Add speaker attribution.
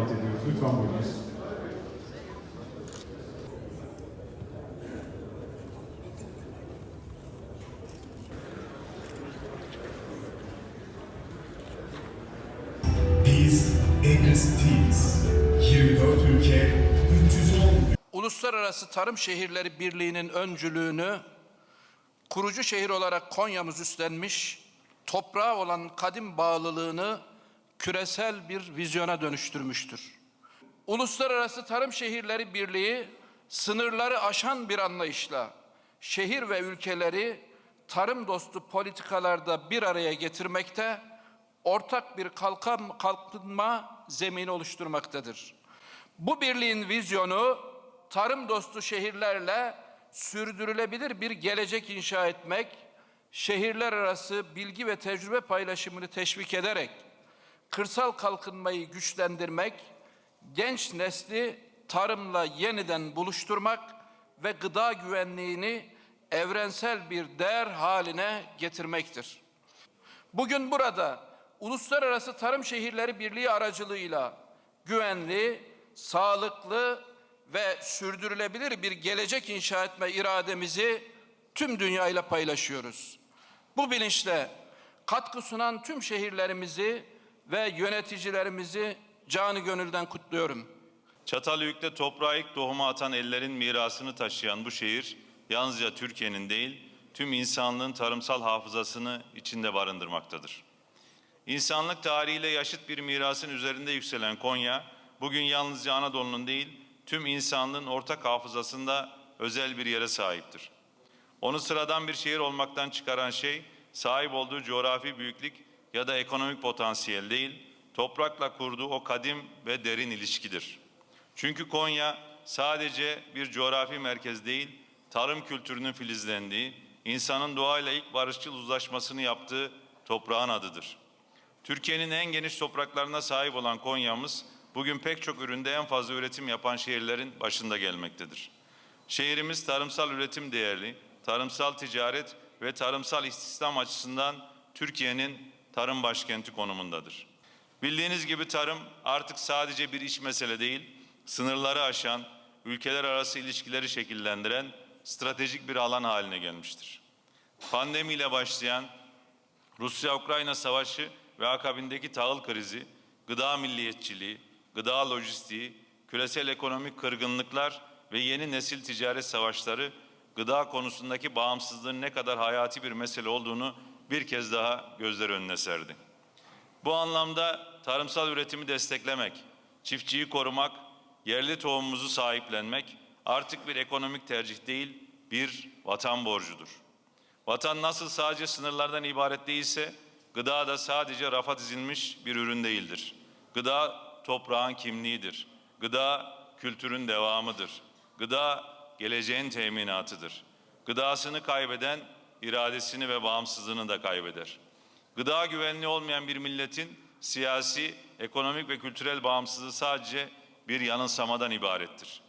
Speaker 1: Lütfen buyurunuz.
Speaker 2: Biz Endüstri değiliz. 24 ülke, 310
Speaker 3: Uluslararası Tarım Şehirleri Birliği'nin öncülüğünü kurucu şehir olarak Konya'mız üstlenmiş, toprağa olan kadim bağlılığını küresel bir vizyona dönüştürmüştür. Uluslararası Tarım Şehirleri Birliği sınırları aşan bir anlayışla şehir ve ülkeleri tarım dostu politikalarda bir araya getirmekte, ortak bir kalkan, kalkınma zemini oluşturmaktadır. Bu birliğin vizyonu tarım dostu şehirlerle sürdürülebilir bir gelecek inşa etmek, şehirler arası bilgi ve tecrübe paylaşımını teşvik ederek kırsal kalkınmayı güçlendirmek, genç nesli tarımla yeniden buluşturmak ve gıda güvenliğini evrensel bir değer haline getirmektir. Bugün burada Uluslararası Tarım Şehirleri Birliği aracılığıyla güvenli, sağlıklı ve sürdürülebilir bir gelecek inşa etme irademizi tüm dünyayla paylaşıyoruz. Bu bilinçle katkı sunan tüm şehirlerimizi ve yöneticilerimizi canı gönülden kutluyorum.
Speaker 4: Çatalhöyük'te toprağa ilk tohumu atan ellerin mirasını taşıyan bu şehir yalnızca Türkiye'nin değil, tüm insanlığın tarımsal hafızasını içinde barındırmaktadır. İnsanlık tarihiyle yaşıt bir mirasın üzerinde yükselen Konya, bugün yalnızca Anadolu'nun değil, tüm insanlığın ortak hafızasında özel bir yere sahiptir. Onu sıradan bir şehir olmaktan çıkaran şey, sahip olduğu coğrafi büyüklük ya da ekonomik potansiyel değil, toprakla kurduğu o kadim ve derin ilişkidir. Çünkü Konya sadece bir coğrafi merkez değil, tarım kültürünün filizlendiği, insanın doğayla ilk barışçıl uzlaşmasını yaptığı toprağın adıdır. Türkiye'nin en geniş topraklarına sahip olan Konya'mız, bugün pek çok üründe en fazla üretim yapan şehirlerin başında gelmektedir. Şehrimiz tarımsal üretim değerli, tarımsal ticaret ve tarımsal istihdam açısından Türkiye'nin tarım başkenti konumundadır. Bildiğiniz gibi tarım artık sadece bir iş mesele değil, sınırları aşan, ülkeler arası ilişkileri şekillendiren stratejik bir alan haline gelmiştir. Pandemiyle başlayan Rusya-Ukrayna savaşı ve akabindeki tahıl krizi, gıda milliyetçiliği, gıda lojistiği, küresel ekonomik kırgınlıklar ve yeni nesil ticaret savaşları gıda konusundaki bağımsızlığın ne kadar hayati bir mesele olduğunu bir kez daha gözler önüne serdi. Bu anlamda tarımsal üretimi desteklemek, çiftçiyi korumak, yerli tohumumuzu sahiplenmek artık bir ekonomik tercih değil, bir vatan borcudur. Vatan nasıl sadece sınırlardan ibaret değilse, gıda da sadece rafa dizilmiş bir ürün değildir. Gıda toprağın kimliğidir. Gıda kültürün devamıdır. Gıda geleceğin teminatıdır. Gıdasını kaybeden iradesini ve bağımsızlığını da kaybeder. Gıda güvenliği olmayan bir milletin siyasi, ekonomik ve kültürel bağımsızlığı sadece bir yanılsamadan ibarettir.